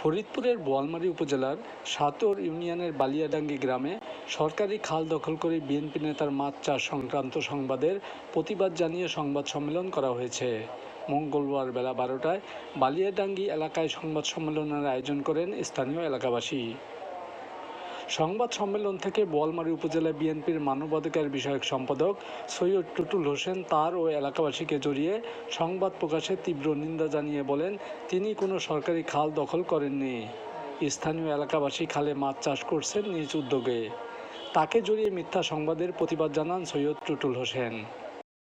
ফরিদপুরের বোয়ালমারী উপজেলার সাতর ইউনিয়নের বালিয়াডাঙ্গি গ্রামে সরকারি খাল দখল করে বিএনপি নেতার মাছ চাষ সংক্রান্ত সংবাদের প্রতিবাদ জানিয়ে সংবাদ সম্মেলন করা হয়েছে। মঙ্গলবার বেলা বারোটায় বালিয়াডাঙ্গি এলাকায় সংবাদ সম্মেলনের আয়োজন করেন স্থানীয় এলাকাবাসী। সংবাদ সম্মেলন থেকে বোয়ালমারী উপজেলা বিএনপির মানবাধিকার বিষয়ক সম্পাদক সৈয়দ টুটুল হোসেন তার ও এলাকাবাসীকে জড়িয়ে সংবাদ প্রকাশে তীব্র নিন্দা জানিয়ে বলেন, তিনি কোনো সরকারি খাল দখল করেননি। স্থানীয় এলাকাবাসী খালে মাছ চাষ করছেন নিজ উদ্যোগে। তাকে জড়িয়ে মিথ্যা সংবাদের প্রতিবাদ জানান সৈয়দ টুটুল হোসেন।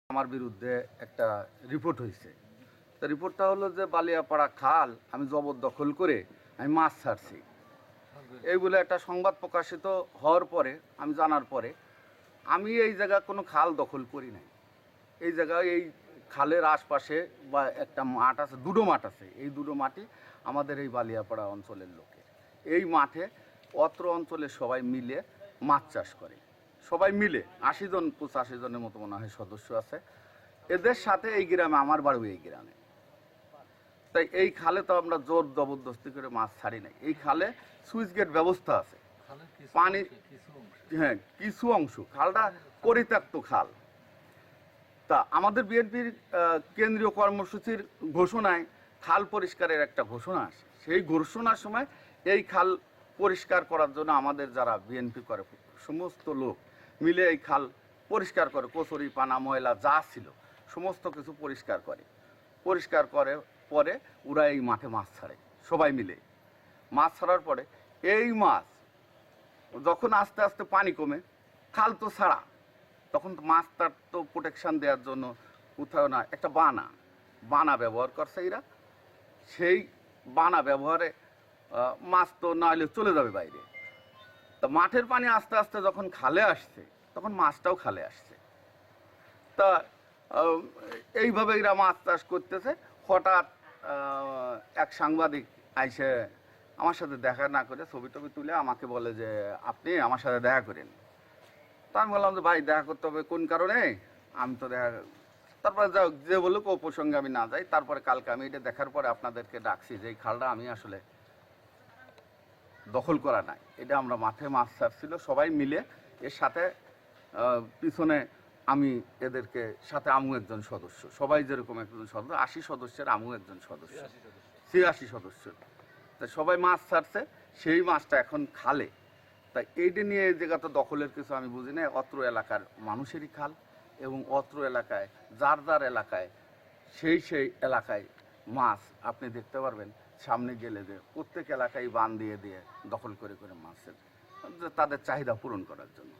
আমার বিরুদ্ধে একটা রিপোর্ট হয়েছে। রিপোর্টটা হলো যে, বালিয়াপাড়া খাল আমি জবরদখল করে আমি মাছ ছাড়ছি। এইগুলো একটা সংবাদ প্রকাশিত হওয়ার পরে, আমি জানার পরে, আমি এই জায়গা কোনো খাল দখল করি নাই। এই জায়গায় এই খালের আশপাশে বা একটা মাঠ আছে, দুটো মাঠ আছে। এই দুটো মাটি আমাদের এই বালিয়াপাড়া অঞ্চলের লোকে এই মাঠে অত্র অঞ্চলের সবাই মিলে মাছ চাষ করে। সবাই মিলে, আশি জন পঁচাশি জনের মতো মনে হয় সদস্য আছে। এদের সাথে এই গ্রামে, আমার বাড়িও এই গ্রামে। তাই এই খালে তো আমরা জোর জবরদস্তি করে মাছ ছাড়ি নাই। এই খালে সুইচ গেট ব্যবস্থা আছে। পানি হ্যাঁ কিছু অংশ। খালটা পরিত্যক্ত খাল। তা আমাদের বিএনপির কেন্দ্রীয় কর্মসূচির ঘোষণায় খাল পরিষ্কারের একটা ঘোষণা আসে। সেই ঘোষণার সময় এই খাল পরিষ্কার করার জন্য আমাদের যারা বিএনপি করে সমস্ত লোক মিলে এই খাল পরিষ্কার করে কচুরি পানা ময়লা যা ছিল সমস্ত কিছু পরিষ্কার করে। পরিষ্কার করে পরে ওরা এই মাঠে মাছ ছাড়ে, সবাই মিলে। মাছ ছাড়ার পরে এই মাছ যখন আস্তে আস্তে পানি কমে, খাল তো ছাড়া, তখন তো মাছটার তো প্রোটেকশান দেওয়ার জন্য কোথাও না, একটা বানা বানা ব্যবহার করছে এরা। সেই বানা ব্যবহারে মাছ তো না হলে চলে যাবে বাইরে। তা মাঠের পানি আস্তে আস্তে যখন খালে আসছে, তখন মাছটাও খালে আসছে। তা এইভাবে এরা মাছ চাষ করতেছে। হঠাৎ এক সাংবাদিক আইসে আমার সাথে দেখা না করে ছবি টবি তুলে আমাকে বলে যে, আপনি আমার সাথে দেখা করেন। তা আমি বললাম যে, ভাই, দেখা করতে হবে কোন কারণে? আমি তো দেখা, তারপরে যাও যে বলুক, ও প্রসঙ্গে আমি না যাই। তারপরে কালকে আমি এটা দেখার পরে আপনাদেরকে ডাকছি যে, এই খালটা আমি আসলে দখল করা নাই। এটা আমরা মাঠে মাছ ছাড়ছিল সবাই মিলে এর সাথে পিছনে আমি এদেরকে সাথে আমু একজন সদস্য সবাই যেরকম একজন সদস্য আশি সদস্যের আমু একজন সদস্য ছিয়াশি সদস্য। তা সবাই মাছ ছাড়ছে সেই মাছটা এখন খালে। তা এইটা নিয়ে এই জায়গা তো দখলের কিছু আমি বুঝি না অত্র এলাকার মানুষেরই খাল এবং অত্র এলাকায় যার যার এলাকায় সেই সেই এলাকায় মাছ আপনি দেখতে পারবেন সামনে গেলে যে প্রত্যেক এলাকায় বান দিয়ে দিয়ে দখল করে করে মাছের তাদের চাহিদা পূরণ করার জন্য।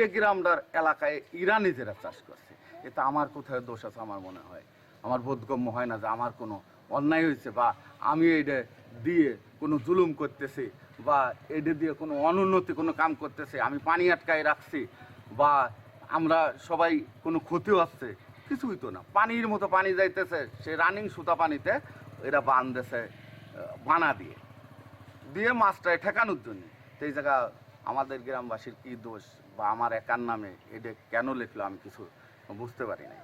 এ গ্রামটার এলাকায় ইরা নিজেরা চাষ করছে, এতে আমার কোথায় দোষ আছে আমার মনে হয়? আমার বোধগম্য হয় না যে আমার কোনো অন্যায় হয়েছে বা আমি এটা দিয়ে কোনো জুলুম করতেছি বা এটা দিয়ে কোনো অনুন্নতি, কোনো কাম করতেছে, আমি পানি আটকায় রাখছি বা আমরা সবাই কোনো ক্ষতিও আসছে কিছুই তো না। পানির মতো পানি যাইতেছে, সে রানিং সুতা পানিতে এরা বান বানতেছে বানা দিয়ে। দিয়ে মাছটায় ঠেকানোর জন্য। সেই জায়গা আমাদের গ্রামবাসীর কী দোষ বা আমার একার নামে এটা কেন লিখলো আমি কিছু বুঝতে পারি না